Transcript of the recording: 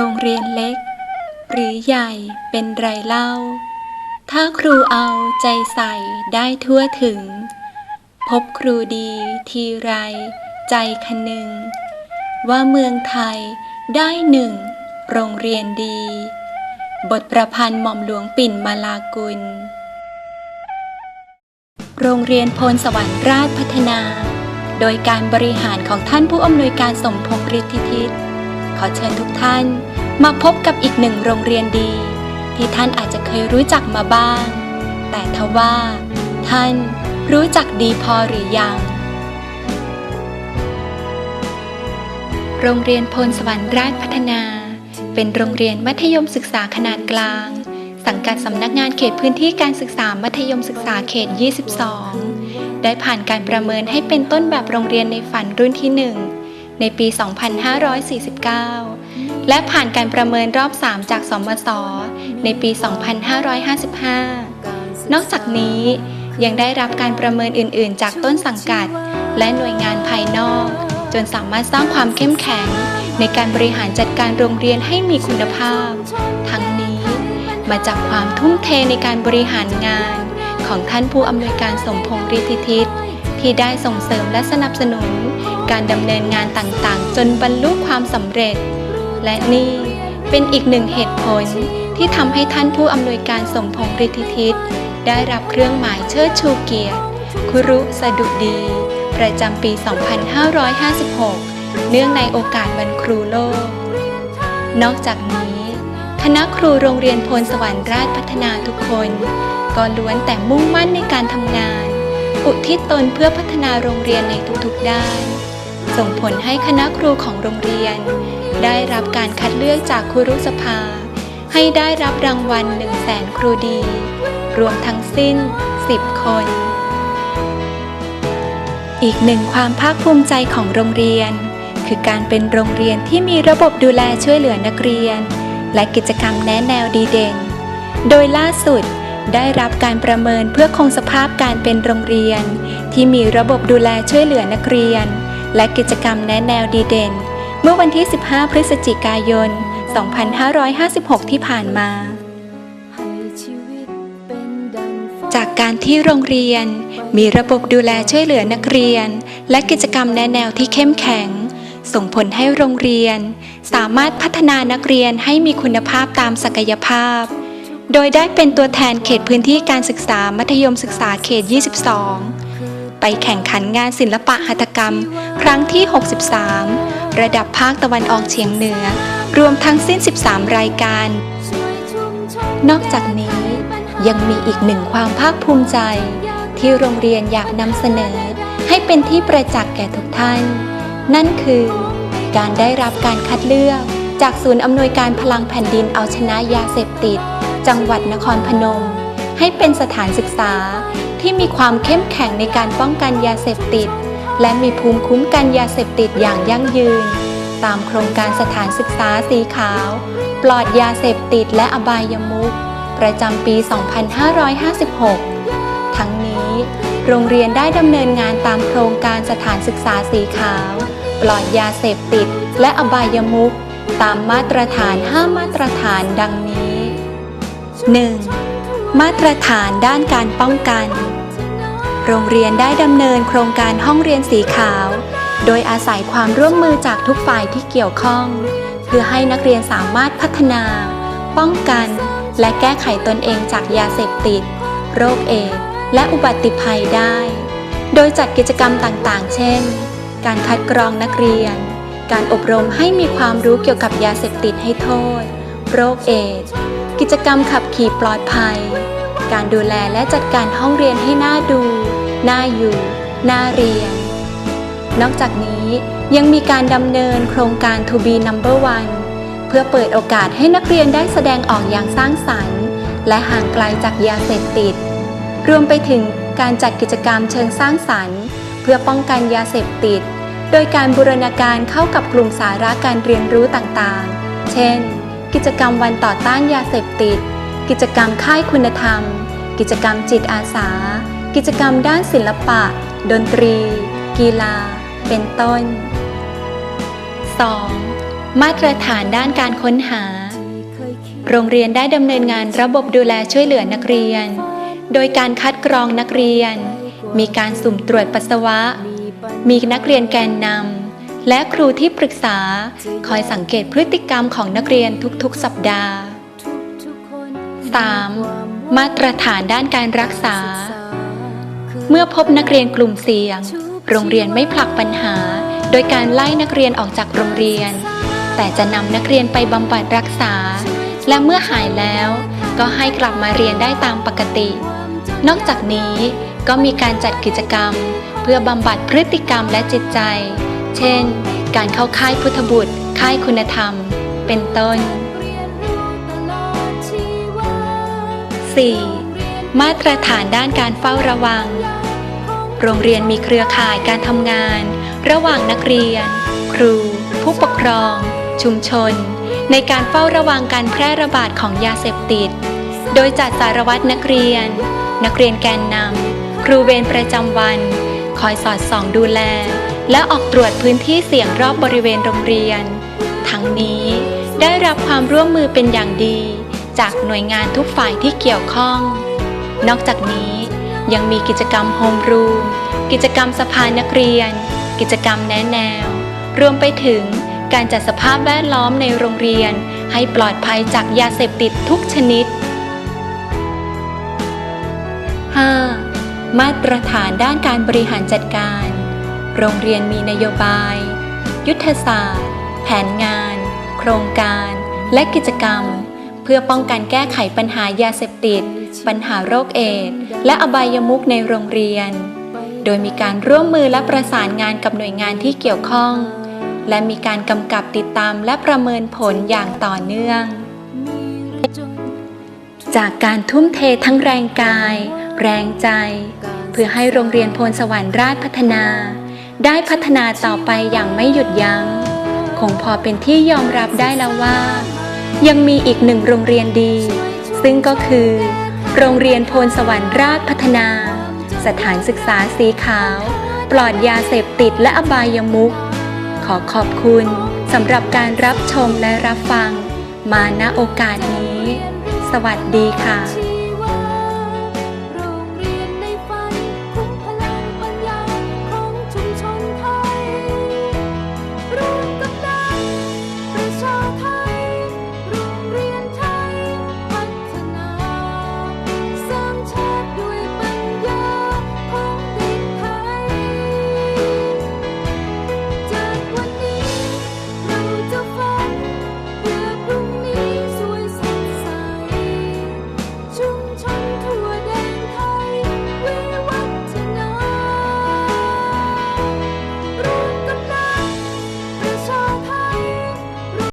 โรงเรียนเล็ก หรือใหญ่เป็นไรเล่า ถ้าครูเอาใจใส่ได้ทั่วถึง พบครูดีทีไร ใจคนึง ว่าเมืองไทยได้หนึ่ง โรงเรียนดี บทประพันธ์หม่อมหลวงปิ่นมาลากุล โรงเรียนโพนสวรรค์ราชพัฒนา โดยการบริหารของท่านผู้อำนวยการสมพงษ์ฤทธิทิศขอเชิญทุกท่าน มาพบกับอีกหนึ่งโรงเรียนดี ที่ท่านอาจจะเคยรู้จักมาบ้าง แต่ทว่า ท่านรู้จักดีพอหรือยัง โรงเรียนพลสวรรค์ราชพัฒนา เป็นโรงเรียนมัธยมศึกษาขนาดกลาง สังกัดสำนักงานเขตพื้นที่การศึกษามัธยมศึกษาเขต 22 ได้ผ่านการประเมินให้เป็นต้นแบบโรงเรียนในฝันรุ่นที่ 1 ในปี 2549 และผ่านการประเมินรอบ 3 จากสมศในปี 2555 นอกจากนี้ยังได้รับการประเมินอื่น ๆ จากต้นสังกัด และหน่วยงานภายนอก จนสามารถสร้างความเข้มแข็ง ในการบริหารจัดการโรงเรียนให้มีคุณภาพ ทั้งนี้มาจากความทุ่มเทในการบริหารงาน ของท่านผู้อำนวยการสมพงษ์ฤทธิทิศที่ได้ส่งเสริมและสนับสนุน การดำเนินงานต่าง ๆ จนบรรลุความสำเร็จ และนี่เป็นอีกหนึ่งเหตุผลที่ทำให้ท่านผู้อำนวยการสมพงษ์ฤทธิทิศได้รับเครื่องหมายเชิดชูเกียรติ คุรุสดุดี ประจำปี 2556 เนื่องในโอกาสวันครูโลก นอกจากนี้ คณะครูโรงเรียนพลสวรรค์ราชพัฒนาทุกคน ก็ล้วนแต่มุ่งมั่นในการทำงาน อุทิศตนเพื่อพัฒนาโรงเรียนในทุกๆด้าน ส่งผลให้คณะครูของโรงเรียน ได้รับการคัดเลือกจากครูรุสภา ให้ได้รับรางวัล1 0 0 0 0แสนครูดี รวมทั้งสิ้น 10 คน อีกหนึ่งความภาคภูมิใจของโรงเรียน คือการเป็นโรงเรียนที่มีระบบดูแลช่วยเหลือนักเรียน และกิจกรรมแนะแนวดีเด่น โดยล่าสุดได้รับการประเมินเพื่อคงสภาพการเป็นโรงเรียน ที่มีระบบดูแลช่วยเหลือนักเรียน และกิจกรรมแนะแนวดีเด่น เมื่อวันที่ 15 พฤศจิกายน 2556 ที่ผ่านมา จากการที่โรงเรียน มีระบบดูแลช่วยเหลือนักเรียน และกิจกรรมแนะแนวที่เข้มแข็ง ส่งผลให้โรงเรียน สามารถพัฒนานักเรียนให้มีคุณภาพตามศักยภาพ โดยได้เป็นตัวแทนเขตพื้นที่การศึกษามัธยมศึกษาเขต 22 ไปแข่งขันงานศิลปะหัตถกรรม ครั้งที่ 63 ระดับภาคตะวันออกเฉียงเหนือ รวมทั้งสิ้น 13 รายการ นอกจากนี้ยังมีอีกหนึ่งความภาคภูมิใจ ที่โรงเรียนอยากนำเสนอ ให้เป็นที่ประจักษ์แก่ทุกท่าน นั่นคือ การได้รับการคัดเลือก จากศูนย์อำนวยการพลังแผ่นดินเอาชนะยาเสพติด จังหวัดนครพนม ให้เป็นสถานศึกษา ที่มีความเข้มแข็งในการป้องกันยาเสพติด และมีภูมิคุ้มกันยาเสพติดอย่างยั่งยืน ตามโครงการสถานศึกษาสีขาว ปลอดยาเสพติดและอบายมุขประจำปี 2556 ทั้งนี้ โรงเรียนได้ดำเนินงานตามโครงการสถานศึกษาสีขาว ปลอดยาเสพติดและอบายมุขตามมาตรฐาน 5 มาตรฐานดังนี้ 1. มาตรฐานด้านการป้องกัน โรงเรียนได้ดำเนินโครงการห้องเรียนสีขาว โดยอาศัยความร่วมมือจากทุกฝ่ายที่เกี่ยวข้อง เพื่อให้นักเรียนสามารถพัฒนา ป้องกัน และแก้ไขตนเองจากยาเสพติด โรคเอดส์และอุบัติภัยได้ โดยจัดกิจกรรมต่างๆ เช่น การคัดกรองนักเรียน การอบรมให้มีความรู้เกี่ยวกับยาเสพติดให้โทษ โรคเอดส์ กิจกรรมขับขี่ปลอดภัย การดูแลและจัดการห้องเรียนให้น่าดู น่าอยู่ น่าเรียน นอกจากนี้ยังมีการดำเนินโครงการ To be number one เพื่อเปิดโอกาสให้นักเรียนได้แสดงออกอย่างสร้างสรรค์ และห่างไกลจากยาเสพติด รวมไปถึงการจัดกิจกรรมเชิงสร้างสรรค์ เพื่อป้องกันยาเสพติด โดยการบูรณาการเข้ากับกลุ่มสาระการเรียนรู้ต่างๆ เช่น กิจกรรมวันต่อต้านยาเสพติด กิจกรรมค่ายคุณธรรม กิจกรรมจิตอาสา กิจกรรมด้านศิลปะ ดนตรี กีฬา เป็นต้น 2. มาตรฐานด้านการค้นหา โรงเรียนได้ดำเนินงานระบบดูแลช่วยเหลือนักเรียน โดยการคัดกรองนักเรียน มีการสุ่มตรวจปัสสาวะ มีนักเรียนแกนนำ และครูที่ปรึกษา คอยสังเกตพฤติกรรมของนักเรียนทุกๆ สัปดาห์ 3. มาตรฐานด้านการรักษา เมื่อพบนักเรียนกลุ่มเสี่ยง โรงเรียนไม่ผลักปัญหา โดยการไล่นักเรียนออกจากโรงเรียน แต่จะนำนักเรียนไปบำบัดรักษา และเมื่อหายแล้ว ก็ให้กลับมาเรียนได้ตามปกติ นอกจากนี้ก็มีการจัดกิจกรรม เพื่อบำบัดพฤติกรรมและจิตใจ เช่น การเข้าค่ายพุทธบุตร ค่ายคุณธรรม เป็นต้น 4. มาตรฐานด้านการเฝ้าระวัง โรงเรียนมีเครือข่ายการทำงาน ระหว่างนักเรียน ครู ผู้ปกครอง ชุมชน ในการเฝ้าระวังการแพร่ระบาดของยาเสพติด โดยจัดสารวัตรนักเรียน นักเรียนแกนนำครูเวรประจำวัน คอยสอดส่องดูแล และออกตรวจพื้นที่เสี่ยงรอบบริเวณโรงเรียน ทั้งนี้ได้รับความร่วมมือเป็นอย่างดี จากหน่วยงานทุกฝ่ายที่เกี่ยวข้อง นอกจากนี้ยังมีกิจกรรมโฮมรูม กิจกรรมสภานักเรียน กิจกรรมแนะแนว รวมไปถึงการจัดสภาพแวดล้อมในโรงเรียน ให้ปลอดภัยจากยาเสพติดทุกชนิด 5. มาตรฐานด้านการบริหารจัดการ โรงเรียนมีนโยบาย ยุทธศาสตร์ แผนงาน โครงการ และกิจกรรม เพื่อป้องกันแก้ไขปัญหายาเสพติด ปัญหาโรคเอดส์และอบายมุขในโรงเรียน โดยมีการร่วมมือและประสานงานกับหน่วยงานที่เกี่ยวข้อง และมีการกำกับติดตามและประเมินผลอย่างต่อเนื่อง จากการทุ่มเททั้งแรงกาย แรงใจเพื่อให้โรงเรียนโพนสวรรค์ราชพัฒนา ได้พัฒนาต่อไปอย่างไม่หยุดยัง้ง คงพอเป็นที่ยอมรับได้แล้วว่า ยังมีอีกหนึ่งโรงเรียนดี ซึ่งก็คือ โรงเรียนโพนสวรรค์ราชพัฒนา สถานศึกษาสีขาว ปลอดยาเสพติดและอบายมุขขอขอบคุณสำหรับการรับชมและรับฟัง มาณโอกาสนี้ สวัสดีค่ะ